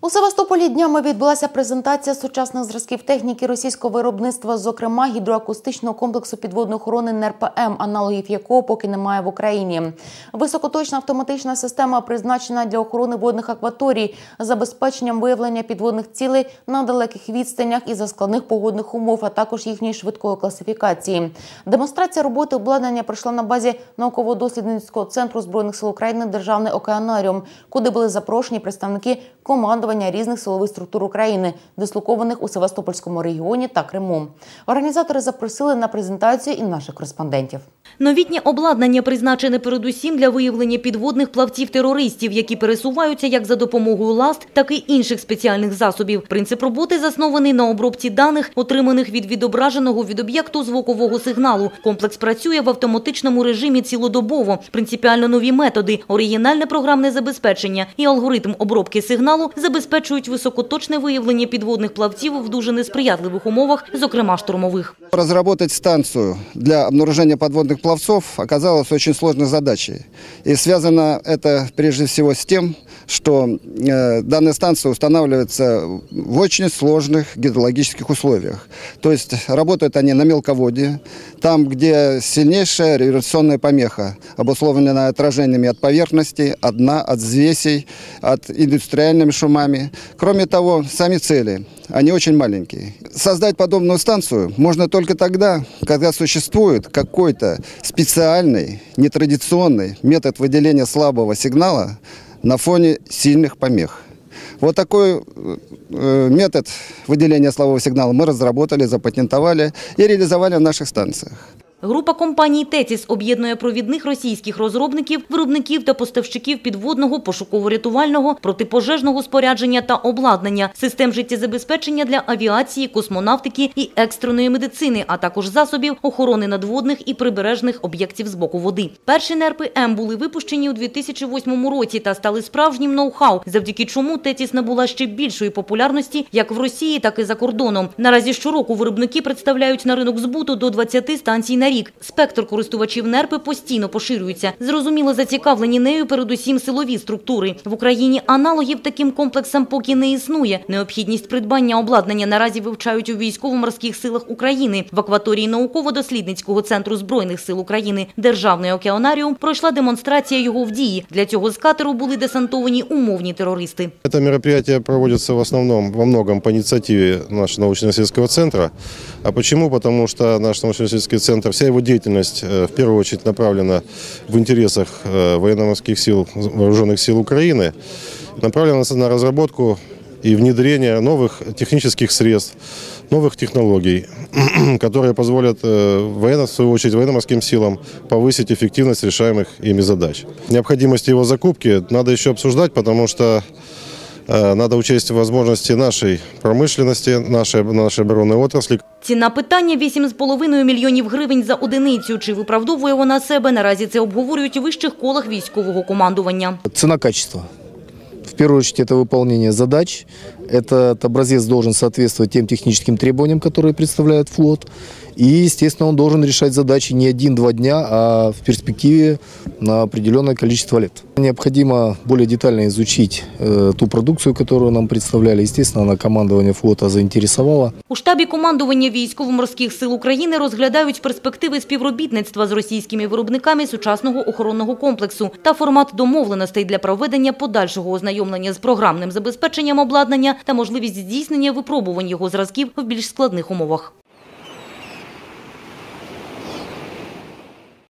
У Севастополі днями відбулася презентація сучасних зразків техніки російського виробництва, зокрема гідроакустичного комплексу підводної охорони НРПМ, аналогів якого поки немає в Україні. Високоточна автоматична система призначена для охорони водних акваторій, забезпеченням виявлення підводних цілей на далеких відстанях і за складних погодних умов, а також їхньої швидкої класифікації. Демонстрація роботи обладнання пройшла на базі науково-дослідницького центру збройних сил України Державний океанаріум, куди були запрошені представники командування різних силових структур України, дислокованих у Севастопольському регіоні та Криму. Організатори запросили на презентацію і наших кореспондентів. Новітнє обладнання призначене передусім для виявлення підводних плавців-терористів, які пересуваються як за допомогою ласт, так і інших спеціальних засобів. Принцип роботи заснований на обробці даних, отриманих від відображеного від об'єкту звукового сигналу. Комплекс працює в автоматичному режимі цілодобово. Принципіально нові методи, оригінальне програмне забезпечення і алгоритм обробки сигналу каналу забезпечують високоточне виявлення підводних плавців в дуже несприятливих умовах, зокрема штурмових. Розробити станцію для обнаруження підводних плавців оказалось дуже складною задачею. І зв'язано це, прежде всего, з тим, що э, дана станція встановлюється в дуже складних гідрологічних условиях. Тобто працюють вони на мелководі, там, де сильніша реверсіонна помеха, обусловлена отраженнями від поверхності, від дна, від звісей, від індустріальної индустриальными шумами. Кроме того, сами цели, они очень маленькие. Создать подобную станцию можно только тогда, когда существует какой-то специальный, нетрадиционный метод выделения слабого сигнала на фоне сильных помех. Вот такой э, метод выделения слабого сигнала мы разработали, запатентовали и реализовали в наших станциях. Група компаній «Тетіс» об'єднує провідних російських розробників, виробників та поставщиків підводного, пошуково-рятувального, протипожежного спорядження та обладнання, систем життєзабезпечення для авіації, космонавтики і екстреної медицини, а також засобів охорони надводних і прибережних об'єктів з боку води. Перші НРПМ були випущені у 2008 році та стали справжнім ноу-хау, завдяки чому «Тетіс» набула ще більшої популярності як в Росії, так і за кордоном. Наразі щороку виробники представляють на ринок збуту до 20 станцій на рік. Спектр користувачів нерпи постійно поширюється. Зрозуміло, зацікавлені нею передусім силові структури. В Україні аналогів таким комплексам поки не існує. Необхідність придбання обладнання наразі вивчають у військово-морських силах України. В акваторії науково-дослідницького центру Збройних сил України Державний океанаріум пройшла демонстрація його в дії. Для цього з катеру були десантовані умовні терористи. Это мероприятие проводится в основном во многом по инициативе нашего научно-исследовательского центра. А почему? Потому что наш научно-исследовательский центр, вся его деятельность э, в первую очередь направлена в интересах э, военно-морских сил, вооруженных сил Украины, направлена на разработку и внедрение новых технических средств, новых технологий, которые позволят, э, военно, в свою очередь, военно-морским силам повысить эффективность решаемых ими задач. Необходимость его закупки надо еще обсуждать, потому что надо учесть возможности нашей промышленности, нашей, нашей оборонной отрасли, Ціна питання 8,5 мільйонів гривень за одиницю. Чи виправдовує вона себе? Наразі це обговорюють у вищих колах військового командування. Цена-качество. В первую очередь это выполнение задач. Этот образец должен соответствовать тем техническим требованиям, которые представляет флот. И, естественно, он должен решать задачи не один-два дня, а в перспективе на определенное количество лет. Необходимо более детально изучить э, ту продукцию, которую нам представляли. Естественно, она командование флота заинтересовала. У штабі командування військово-морських сил України розглядають перспективи співробітництва з російськими виробниками сучасного охоронного комплексу та формат домовленостей для проведення подальшого ознайомлення з програмним забезпеченням обладнання та можливість здійснення випробувань його зразків в більш складних умовах.